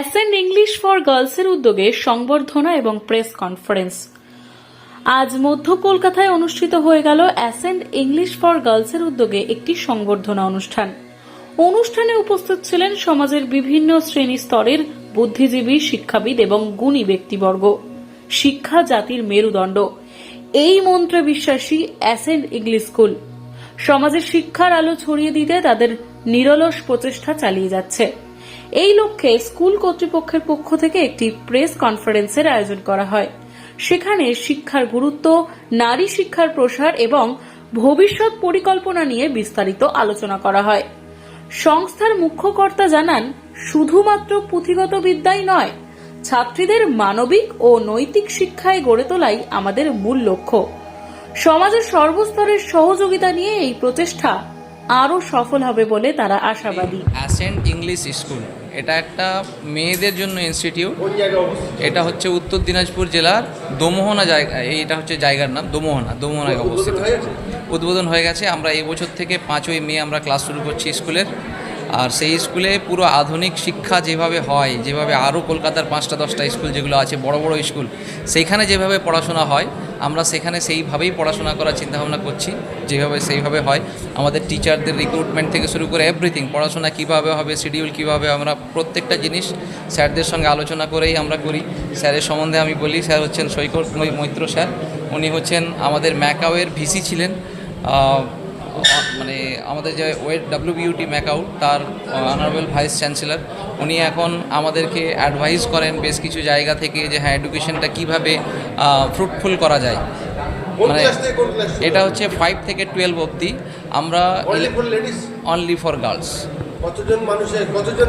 Ascend English for গার্লসের উদ্যোগে সংবর্ধনা এবং প্রেস কনফারেন্স। আজ মধ্য কলকাতায় অনুষ্ঠিত হয়ে গেল অ্যাসেন্ড ইংলিশ ফর গার্লসের উদ্যোগে একটি সংবর্ধনা অনুষ্ঠান। অনুষ্ঠানে উপস্থিত ছিলেন সমাজের বিভিন্ন শ্রেণি স্তরের বুদ্ধিজীবী, শিক্ষাবিদ এবং গুণী ব্যক্তিবর্গ। শিক্ষা জাতির মেরুদণ্ড। এই মন্ত্রে বিশ্বাসী অ্যাসেন্ড ইংলিশ স্কুল। সমাজের শিক্ষার আলো ছড়িয়ে দিতে তাদের নিরলস প্রচেষ্টা চালিয়ে যাচ্ছে। এই লক্ষ্যে স্কুল কর্তৃপক্ষের পক্ষ থেকে একটি প্রেস কনফারেন্সের আয়োজন করা হয়। সেখানে শিক্ষার গুরুত্ব, নারী শিক্ষার প্রসার এবং ভবিষ্যৎ পরিকল্পনা নিয়ে বিস্তারিত আলোচনা করা হয়। সংস্থার মুখ্যকর্তা জানান, শুধুমাত্র পুঁথিগত বিদ্যাই নয়, ছাত্রীদের মানবিক ও নৈতিক শিক্ষায় গড়ে তোলাই আমাদের মূল লক্ষ্য। সমাজের সর্বস্তরের সহযোগিতা নিয়ে এই প্রচেষ্টা আরও সফল হবে বলে তারা আশাবাদী। Ascent English school. এটা একটা মেয়েদের জন্য ইনস্টিটিউট এটা হচ্ছে উত্তর দিনাজপুর জেলার দোমোহনা জায়গা এইটা হচ্ছে জায়গার নাম দোমোহনা দোমোহনায় অবস্থিত। উদ্বোধন হয়ে গেছে আমরা এই বছর থেকে পাঁচই মে আমরা ক্লাস শুরু করছি স্কুলের। আর সেই স্কুলে পুরো আধুনিক শিক্ষা যেভাবে হয়, যেভাবে আরও কলকাতার পাঁচটা, দশটা স্কুল যেগুলো আছে, বড় বড় স্কুল, সেইখানে যেভাবে পড়াশোনা হয়, আমরা সেখানে সেইভাবেই পড়াশোনা করার চিন্তাভাবনা করছি, যেভাবে সেইভাবে হয়। আমাদের টিচারদের রিক্রুটমেন্ট থেকে শুরু করে এভরিথিং পড়াশোনা কীভাবে হবে শিডিউল কীভাবে আমরা প্রত্যেকটা জিনিস স্যারদের সঙ্গে আলোচনা করেই আমরা করি। স্যারের সম্বন্ধে আমি বলি, স্যার হচ্ছেন সৈকত মৈত্র স্যার, উনি হচ্ছেন আমাদের ম্যাকাওয়ের ভিসি ছিলেন। মানে আমাদের যে ওয়েট ডাব্লিউবিউটি ম্যাকআউট তার অনারেবল ভাইস চ্যান্সেলর উনি এখন আমাদেরকে অ্যাডভাইস করেন বেশ কিছু জায়গা থেকে যে হ্যাঁ এডুকেশনটা কীভাবে ফ্রুটফুল করা যায়। মানে এটা হচ্ছে ফাইভ থেকে টুয়েলভ অবধি। আমরা অনলি ফর গার্লস কতজন মানুষের কতজন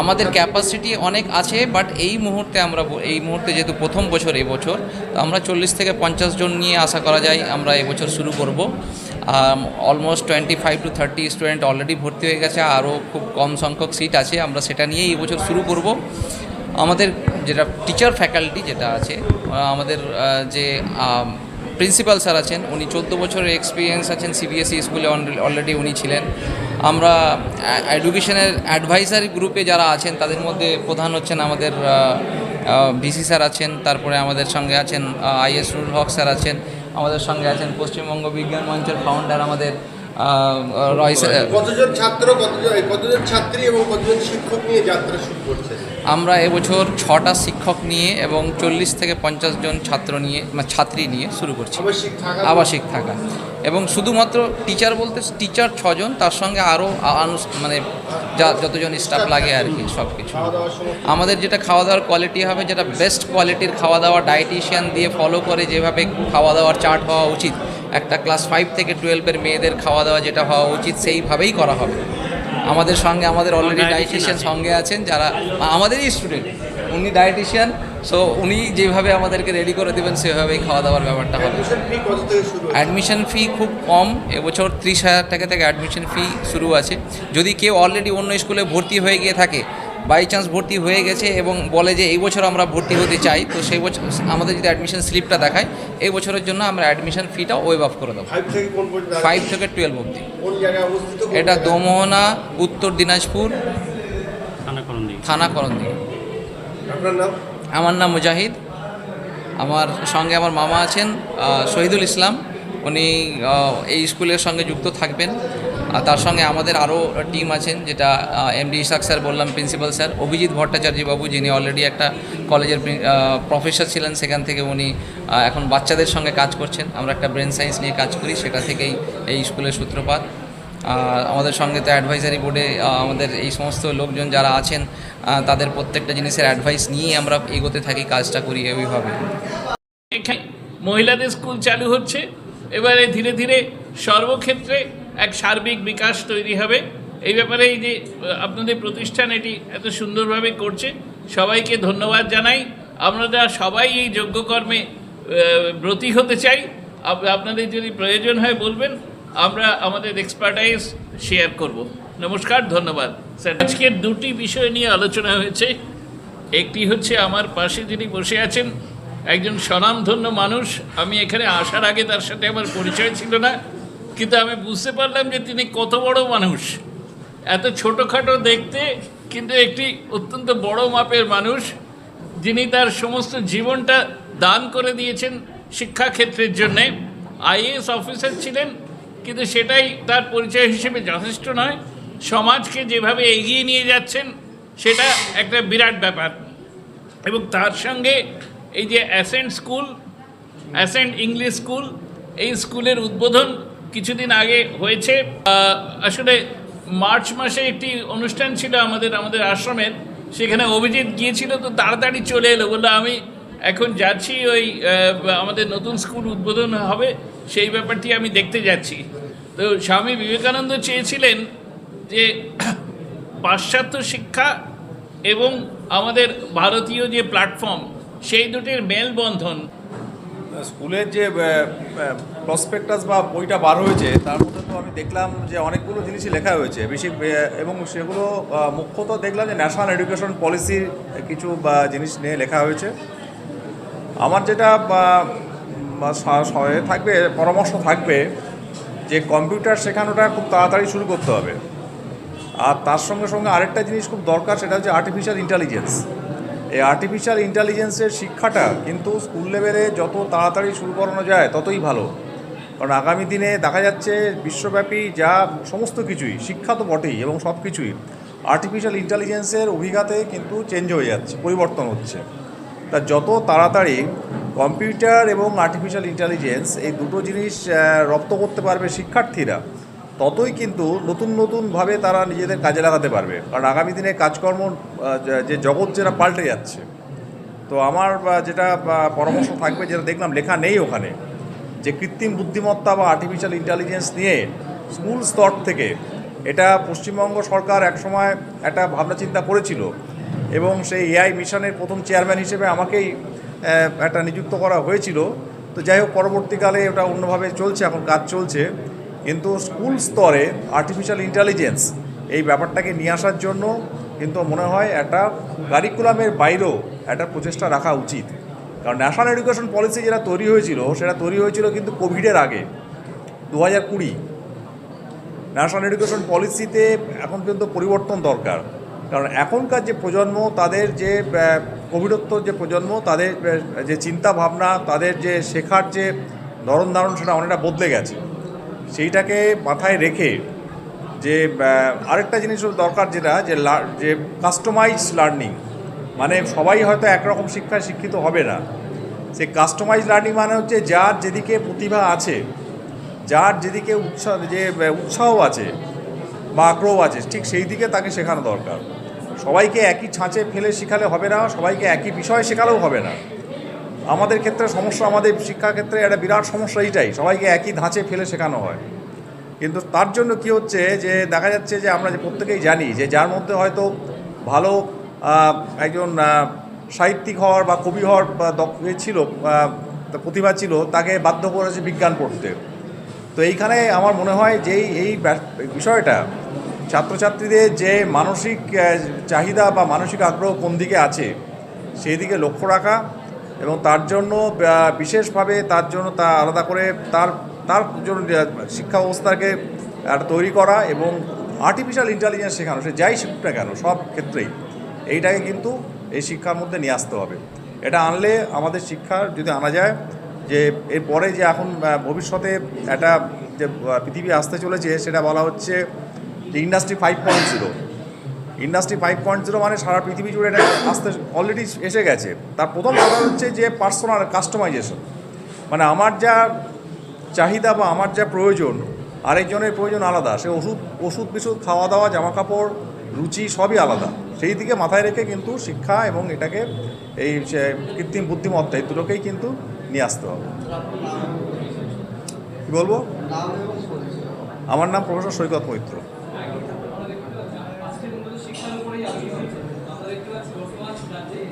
আমাদের ক্যাপাসিটি অনেক আছে বাট এই মুহূর্তে আমরা এই মুহূর্তে যেহেতু প্রথম বছর এই বছর তো আমরা চল্লিশ থেকে পঞ্চাশ জন নিয়ে আশা করা যায় আমরা এবছর শুরু করব। Almost twenty five to thirty student already ভর্তি হয়ে গেছে, আরও খুব কম সংখ্যক সিট আছে, আমরা সেটা নিয়েই এই বছর শুরু করব। আমাদের যেটা টিচার ফ্যাকাল্টি যেটা আছে আমাদের যে প্রিন্সিপাল স্যার আছেন, উনি চোদ্দ বছরের এক্সপিরিয়েন্স আছেন সিবিএসই স্কুলে অলরেডি উনি ছিলেন। আমরা এডুকেশনের অ্যাডভাইজারি গ্রুপে যারা আছেন, তাদের মধ্যে প্রধান হচ্ছেন আমাদের ভিসি স্যার আছেন, তারপরে আমাদের সঙ্গে আছেন আইএস রুল হক স্যার আছেন আমাদের সঙ্গে আছেন পশ্চিমবঙ্গ বিজ্ঞান মঞ্চের ফাউন্ডার আমাদের আহ, রয় স্যার কতজন ছাত্র কতজন কতজন ছাত্রী এবং কতজন শিক্ষক নিয়ে যাত্রা শুরু করছে? আমরা এবছর ছটা শিক্ষক নিয়ে এবং চল্লিশ থেকে পঞ্চাশ জন ছাত্র নিয়ে মানে ছাত্রী নিয়ে শুরু করছি। আবাসিক থাকা। এবং শুধুমাত্র টিচার বলতে টিচার ছজন তার সঙ্গে আরও মানে যা যতজন স্টাফ লাগে আর কি সব কিছু আমাদের যেটা খাওয়া দাওয়ার কোয়ালিটি হবে যেটা বেস্ট কোয়ালিটির খাওয়া দাওয়া ডায়েটিশিয়ান দিয়ে ফলো করে যেভাবে খাওয়া দাওয়ার চার্ট হওয়া উচিত একটা ক্লাস ফাইভ থেকে টুয়েলভের মেয়েদের খাওয়া দাওয়া যেটা হওয়া উচিত সেইভাবেই করা হবে। আমাদের সঙ্গে আমাদের অলরেডি ডায়েটিশিয়ান সঙ্গে আছেন যারা আমাদেরই স্টুডেন্ট উনি ডায়েটিশিয়ান সো উনি যেভাবে আমাদেরকে রেডি করে দেবেন সেভাবেই খাওয়া দাওয়ার ব্যাপারটা হবে। অ্যাডমিশন ফি কত থেকে শুরু হচ্ছে? অ্যাডমিশন ফি খুব কম এবছর ত্রিশ হাজার টাকা থেকে অ্যাডমিশন ফি শুরু আছে। যদি কেউ অলরেডি অন্য স্কুলে ভর্তি হয়ে গিয়ে থাকে বাই চান্স ভর্তি হয়ে গেছে এবং বলে যে এই বছর আমরা ভর্তি হতে চাই তো সেই বছর আমাদের যদি অ্যাডমিশন স্লিপটা দেখায় এই বছরের জন্য আমরা অ্যাডমিশন ফিটা ওয়েভ অফ করে দেবো। ফাইভ থেকে টুয়েলভ অবধি। কোন জায়গায় অবস্থিত? কোন এটা? দোমোহনা উত্তর দিনাজপুর থানা করন্দি আমার নাম মুজাহিদ। আমার সঙ্গে আমার মামা আছেন শহীদুল ইসলাম। উনি এই স্কুলের সঙ্গে যুক্ত থাকবেন। আর তার সঙ্গে আমাদের আরও টিম আছেন, যেটা এমডি ইসাক স্যার বললাম, প্রিন্সিপাল স্যার, অভিজিৎ ভট্টাচার্য বাবু, যিনি অলরেডি একটা কলেজের প্রফেসর ছিলেন, সেখান থেকে উনি এখন বাচ্চাদের সঙ্গে কাজ করছেন। আমরা একটা ব্রেন সায়েন্স নিয়ে কাজ করি, সেটা থেকেই এই স্কুলের সূত্রপাত। আর আমাদের সঙ্গে তো অ্যাডভাইজারি বোর্ডে আমাদের এই সমস্ত লোকজন যারা আছেন তাদের প্রত্যেকটা জিনিসের অ্যাডভাইস নিয়েই আমরা এগোতে থাকি, কাজটা করি এখানে মহিলাদের স্কুল চালু হচ্ছে, এবারে ধীরে ধীরে সর্বক্ষেত্রে এক সার্বিক বিকাশ তৈরি হবে। এই ব্যাপারে এই যে আপনাদের প্রতিষ্ঠান এটি এত সুন্দরভাবে করছে, সবাইকে ধন্যবাদ জানাই। আমরা সবাই এই যজ্ঞকর্মে ব্রতী হতে চাই, আপ- আপনাদের যদি প্রয়োজন হয় বলবেন, আমরা আমাদের এক্সপার্টাইজ শেয়ার করব। নমস্কার, ধন্যবাদ। স্যার, আজকের দুটি বিষয় নিয়ে আলোচনা হয়েছে। একটি হচ্ছে আমার পাশে যিনি বসে আছেন, একজন স্বনামধন্য মানুষ। আমি এখানে আসার আগে তার সাথে আমার পরিচয় ছিল না। কিন্তু আমি বুঝতে পারলাম যে তিনি কত বড় মানুষ। এত ছোটোখাটো দেখতে কিন্তু একটি অত্যন্ত বড় মাপের মানুষ, যিনি তার সমস্ত জীবনটা দান করে দিয়েছেন শিক্ষাক্ষেত্রের জন্যে। আইএএস অফিসার ছিলেন, কিন্তু সেটাই তার পরিচয় হিসেবে যথেষ্ট নয়। সমাজকে যেভাবে এগিয়ে নিয়ে যাচ্ছেন, সেটা একটা বিরাট ব্যাপার। এবং তার সঙ্গে এই যে Ascent school, Ascent English school, এই স্কুলের উদ্বোধন কিছুদিন আগে হয়েছে আসলে মার্চ মাসে একটি অনুষ্ঠান ছিল আমাদের আমাদের আশ্রমের, সেখানে অভিজিৎ গিয়েছিল, তো তাড়াতাড়ি চলে এলো, বলল আমি এখন যাচ্ছি ওই আমাদের নতুন স্কুল উদ্বোধন হবে, সেই ব্যাপারটি আমি দেখতে যাচ্ছি। তো স্বামী বিবেকানন্দ চেয়েছিলেন যে পাশ্চাত্য শিক্ষা এবং আমাদের ভারতীয় যে প্ল্যাটফর্ম সেই দুটির মেলবন্ধন স্কুলের যে প্রসপেক্টাস বা বইটা বার হয়েছে, তার মধ্যে তো আমি দেখলাম যে অনেকগুলো জিনিসই লেখা হয়েছে। বেশি এবং সেগুলো মুখ্যত দেখলাম যে ন্যাশনাল এডুকেশন পলিসির কিছু বা জিনিস নিয়ে লেখা হয়েছে। আমার যেটা থাকবে, পরামর্শ থাকবে যে কম্পিউটার শেখানোটা খুব তাড়াতাড়ি শুরু করতে হবে। আর তার সঙ্গে সঙ্গে আরেকটা জিনিস খুব দরকার, সেটা হচ্ছে আর্টিফিশিয়াল ইন্টেলিজেন্স এই আর্টিফিশিয়াল ইন্টেলিজেন্সের শিক্ষাটা কিন্তু স্কুল লেভেলে যত তাড়াতাড়ি শুরু করানো যায়, ততই ভালো। কারণ আগামী দিনে দেখা যাচ্ছে বিশ্বব্যাপী যা সমস্ত কিছুই, শিক্ষা তো বটেই এবং সব কিছুই আর্টিফিশিয়াল ইন্টেলিজেন্সের অভিঘাতে কিন্তু চেঞ্জ হয়ে যাচ্ছে, পরিবর্তন হচ্ছে। তা যত তাড়াতাড়ি কম্পিউটার এবং আর্টিফিশিয়াল ইন্টেলিজেন্স এই দুটো জিনিস রপ্ত করতে পারবে শিক্ষার্থীরা ততই কিন্তু নতুন নতুনভাবে তারা নিজেদের কাজে লাগাতে পারবে। কারণ আগামী দিনে কাজকর্ম যে- জগৎ যেটা পাল্টে যাচ্ছে। তো আমার যেটা পরামর্শ থাকবে, যেটা দেখলাম, লেখা নেই ওখানে। যে কৃত্রিম বুদ্ধিমত্তা বা আর্টিফিশিয়াল ইন্টেলিজেন্স নিয়ে স্কুল স্তর থেকে এটা পশ্চিমবঙ্গ সরকার একসময় একটা ভাবনা চিন্তা করেছিল। এবং সেই এআই মিশনের প্রথম চেয়ারম্যান হিসেবে আমাকেই একটা নিযুক্ত করা হয়েছিল। তো যাই হোক, পরবর্তীকালে ওটা অন্যভাবে চলছে, এখন কাজ চলছে। কিন্তু স্কুল স্তরে আর্টিফিশিয়াল ইন্টেলিজেন্স এই ব্যাপারটাকে নিয়ে আসার জন্য কিন্তু মনে হয় একটা কারিকুলামের বাইরেও একটা প্রচেষ্টা রাখা উচিত। কারণ ন্যাশনাল এডুকেশন পলিসি যেটা তৈরি হয়েছিল, সেটা তৈরি হয়েছিল কিন্তু কোভিডের আগে দু হাজার কুড়ি। ন্যাশনাল এডুকেশন পলিসিতে এখন কিন্তু পরিবর্তন দরকার। কারণ এখনকার যে প্রজন্ম, তাদের যে কোভিডোত্তর যে প্রজন্ম, তাদের যে চিন্তা ভাবনা তাদের যে শেখার যে ধরন ধারণ, সেটা অনেকটা বদলে গেছে। সেইটাকে মাথায় রেখে যে আরেকটা জিনিস দরকার যেটা, যে যে কাস্টমাইজ লার্নিং মানে সবাই হয়তো একরকম শিক্ষায় শিক্ষিত হবে না। সেই কাস্টমাইজ লার্নিং মানে হচ্ছে যার যেদিকে প্রতিভা আছে, যার যেদিকে উৎসাহ, যে, উৎসাহ আছে বা আগ্রহ আছে, ঠিক সেই দিকে তাকে শেখানো দরকার। সবাইকে একই ছাঁচে ফেলে শেখালে হবে না, সবাইকে একই বিষয় শেখালেও হবে না। আমাদের ক্ষেত্রে সমস্যা, আমাদের শিক্ষা ক্ষেত্রে একটা বিরাট সমস্যা এইটাই। সবাইকে একই ধাঁচে ফেলে শেখানো হয়। কিন্তু তার জন্য কি হচ্ছে যে, দেখা যাচ্ছে যে আমরা যে প্রত্যেকেই জানি যে, যার মধ্যে হয়তো ভালো একজন সাহিত্যিক হওয়ার বা কবি হওয়ার ছিল প্রতিভা ছিল, তাকে বাধ্য করেছে বিজ্ঞান পড়তে। তো এইখানে আমার মনে হয় যে, এই- বিষয়টা ছাত্রছাত্রীদের যে মানসিক চাহিদা বা মানসিক আগ্রহ কোন দিকে আছে, সেই দিকে লক্ষ্য রাখা এবং তার জন্য বিশেষভাবে তার জন্য তা আলাদা করে তার তার জন্য শিক্ষা ব্যবস্থাকে তৈরি করা এবং আর্টিফিশিয়াল ইন্টেলিজেন্স শেখানো, সে যাই শিখুক না কেন, সব ক্ষেত্রেই এইটাকে কিন্তু এই শিক্ষার মধ্যে নিয়ে আসতে হবে। এটা আনলে আমাদের শিক্ষার যদি আনা যায়, যে এরপরে যে এখন ভবিষ্যতে একটা যে পৃথিবী আসতে চলেছে, সেটা বলা হচ্ছে industry five point zero industry five point zero মানে সারা পৃথিবী জুড়ে এটা আসতে অলরেডি এসে গেছে। তার প্রথম কথা হচ্ছে যে পার্সোনাল কাস্টমাইজেশন মানে আমার যা চাহিদা বা আমার যা প্রয়োজন আরেকজনের প্রয়োজন আলাদা। সে ওষুধ ওষুধ বিষুধ খাওয়া দাওয়া জামা কাপড় রুচি সবই আলাদা। সেই দিকে মাথায় রেখে কিন্তু শিক্ষা এবং এটাকে এই কৃত্রিম বুদ্ধিমত্তা এই দুটোকেই কিন্তু নিয়ে আসতে হবে। কী বলব? আমার নাম প্রফেসর সৈকত মৈত্র আজকের মূলত শিক্ষার উপরেই আলোচিত হচ্ছে আমরা দেখতে পাচ্ছি বর্তমান রাজ্যে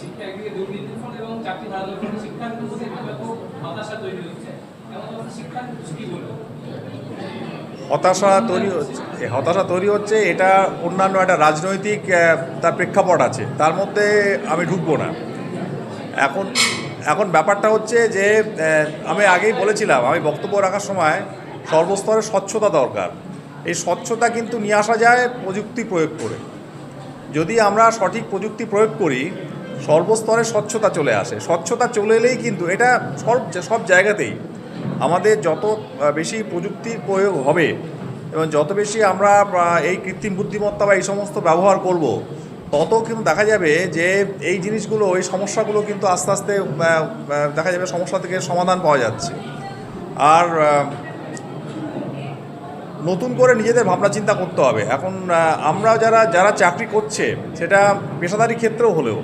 শিক্ষা একদিকে দুর্নীতির ফলে এবং চাকরি হারানোর ফলে শিক্ষার প্রতি একটা ব্যাপক হতাশা তৈরি হচ্ছে। হতাশা তৈরি হচ্ছে, এটা অন্যান্য একটা রাজনৈতিক তার প্রেক্ষাপট আছে। তার মধ্যে আমি ঢুকবো না। এখন এখন ব্যাপারটা হচ্ছে যে আমি আগেই বলেছিলাম, আমি বক্তব্য রাখার সময় সর্বস্তরে স্বচ্ছতা দরকার। এই স্বচ্ছতা কিন্তু নিয়ে আসা যায় প্রযুক্তি প্রয়োগ করে। যদি আমরা সঠিক প্রযুক্তি প্রয়োগ করি সর্বস্তরে স্বচ্ছতা চলে আসে। স্বচ্ছতা চলে এলেই কিন্তু এটা সব সব জায়গাতেই আমাদের যত বেশি প্রযুক্তির প্রয়োগ হবে এবং যত বেশি আমরা এই কৃত্রিম বুদ্ধিমত্তা বা এই সমস্ত ব্যবহার করব, তত কিন্তু দেখা যাবে যে এই জিনিসগুলো, এই সমস্যাগুলো কিন্তু আস্তে আস্তে দেখা যাবে সমস্যা থেকে সমাধান পাওয়া যাচ্ছে। আর নতুন করে নিজেদের ভাবনা চিন্তা করতে হবে। এখন আমরা যারা যারা চাকরি করছে, সেটা পেশাদারি ক্ষেত্রেও হলেও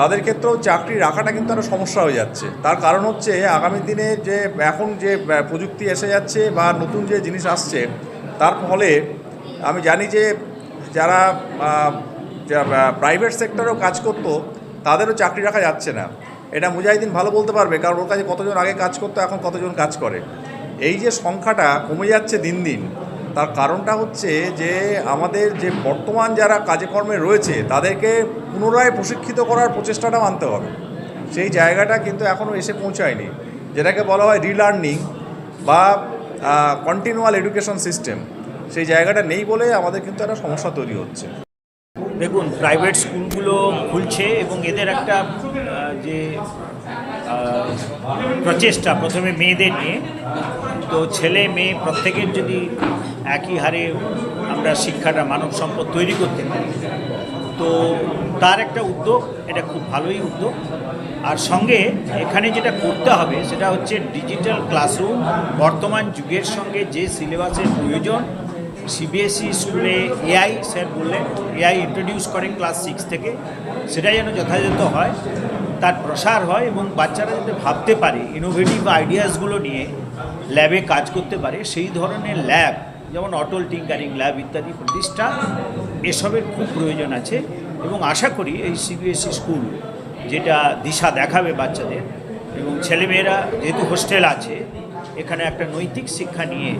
তাদের ক্ষেত্রেও চাকরি রাখাটা কিন্তু একটা সমস্যা হয়ে যাচ্ছে। তার কারণ হচ্ছে আগামী দিনে যে, এখন যে প্রযুক্তি এসে যাচ্ছে বা নতুন যে জিনিস আসছে, তার ফলে আমি জানি যে যারা প্রাইভেট সেক্টরেও কাজ করতো, তাদেরও চাকরি রাখা যাচ্ছে না। এটা মুজাহিদিন ভালো বলতে পারবে, কারণ ওর কাছে কতজন আগে কাজ করতো, এখন কতজন কাজ করে। এই যে সংখ্যাটা কমে যাচ্ছে দিন দিন তার কারণটা হচ্ছে যে আমাদের যে বর্তমান যারা কাজে কর্মে রয়েছে, তাদেরকে পুনরায় প্রশিক্ষিত করার প্রচেষ্টাটা মানতে হবে। সেই জায়গাটা কিন্তু এখনও এসে পৌঁছায়নি। যেটাকে বলা হয় রিলার্নিং বা কন্টিনিউয়াল এডুকেশন সিস্টেম সেই জায়গাটা নেই বলে আমাদের কিন্তু একটা সমস্যা তৈরি হচ্ছে। দেখুন প্রাইভেট স্কুলগুলো খুলছে এবং এদের একটা যে প্রচেষ্টা প্রথমে মেয়েদের নিয়ে তো ছেলে মেয়ে প্রত্যেকের যদি একই হারে আমরা শিক্ষাটা, মানব সম্পদ তৈরি করতে পারি, তো তার একটা উদ্যোগ, এটা খুব ভালোই উদ্যোগ। আর সঙ্গে এখানে যেটা করতে হবে, সেটা হচ্ছে ডিজিটাল ক্লাসরুম। বর্তমান যুগের সঙ্গে যে সিলেবাসের প্রয়োজন সিবিএসই স্কুলে এআই স্যার বললেন এআই ইন্ট্রোডিউস করে ক্লাস সিক্স থেকে। সেটা যেন যথাযথ হয়, তার প্রসার হয় এবং বাচ্চারা যাতে ভাবতে পারে ইনোভেটিভ আইডিয়াসগুলো নিয়ে ল্যাবে কাজ করতে পারে, সেই ধরনের ল্যাব, যেমন অটল টিঙ্কারিং ল্যাব ইত্যাদি প্রতিষ্ঠা, এসবের খুব প্রয়োজন আছে। এবং আশা করি এই সিবিএসই স্কুল যেটা দিশা দেখাবে বাচ্চাদের, এবং ছেলেমেয়েরা যেহেতু হোস্টেল আছে, এখানে একটা নৈতিক শিক্ষা নিয়ে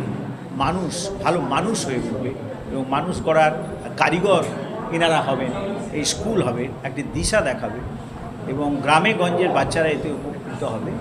মানুষ, ভালো মানুষ হয়ে উঠবে এবং মানুষ করার কারিগর এনারা হবেন, এই স্কুল হবে, একটি দিশা দেখাবে, এবং গ্রামে গঞ্জের বাচ্চারা এতে উপকৃত হবে।